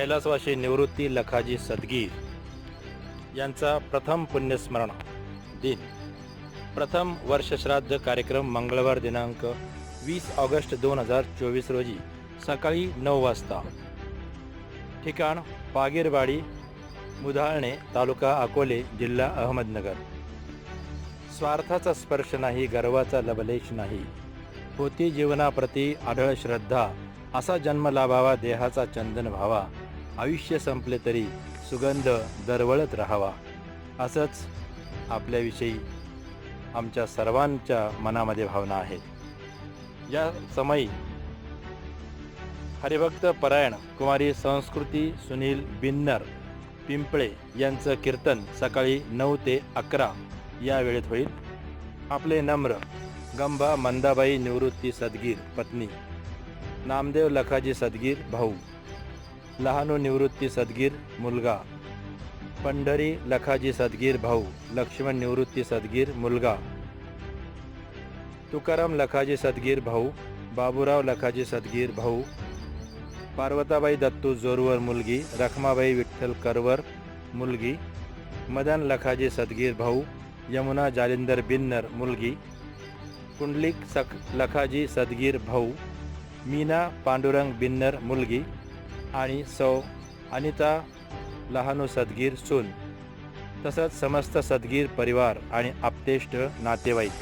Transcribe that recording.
कैलासवासी निवृत्ती लखाजी सदगीर यांचा प्रथम पुण्यस्मरण दिन. प्रथम वर्षश्राद्ध कार्यक्रम मंगळवार दिनांक वीस ऑगस्ट दोन हजार चोवीस रोजी सकाळी नऊ वाजता. ठिकाण पागीरवाडी मुधाळणे तालुका अकोले जिल्हा अहमदनगर. स्वार्थाचा स्पर्श नाही गर्वाचा लबलेश नाही. होती जीवनाप्रती आढळ श्रद्धा असा जन्म लाभावा देहाचा चंदन व्हावा आयुष्य संपले तरी सुगंध दरवळत राहावा. असंच आपल्याविषयी आमच्या सर्वांच्या मनामध्ये भावना आहे या समयी हरिभक्त परायण कुमारी संस्कृती सुनील बिन्नर पिंपळे यांचं कीर्तन सकाळी नऊ ते अकरा या वेळेत होईल. आपले नम्र गंभा मंदाबाई निवृत्ती सदगीर पत्नी नामदेव लखाजी सदगीर भाऊ लहानू निवृत्ती सदगीर मुलगा. पंढरी लखाजी सदगीर भाऊ लक्ष्मण निवृत्ती सदगीर मुलगा. तुकाराम लखाजी सदगीर भाऊ बाबूराव लखाजी सदगीर भाऊ. पार्वताबाई दत्तू जोरवर मुलगी रखमाबाई विठ्ठल करवर मुलगी. मदन लखाजी सदगीर भाऊ यमुना जालिंदर बिन्नर मुलगी. कुंडलिक सख लखाजी सदगीर भाऊ मीना पांडुरंग बिन्नर मुलगी. आणि सौ अनिता लहानू सदगीर सून. तसंच समस्त सदगीर परिवार आणि आप्तेष्ट नातेवाईक.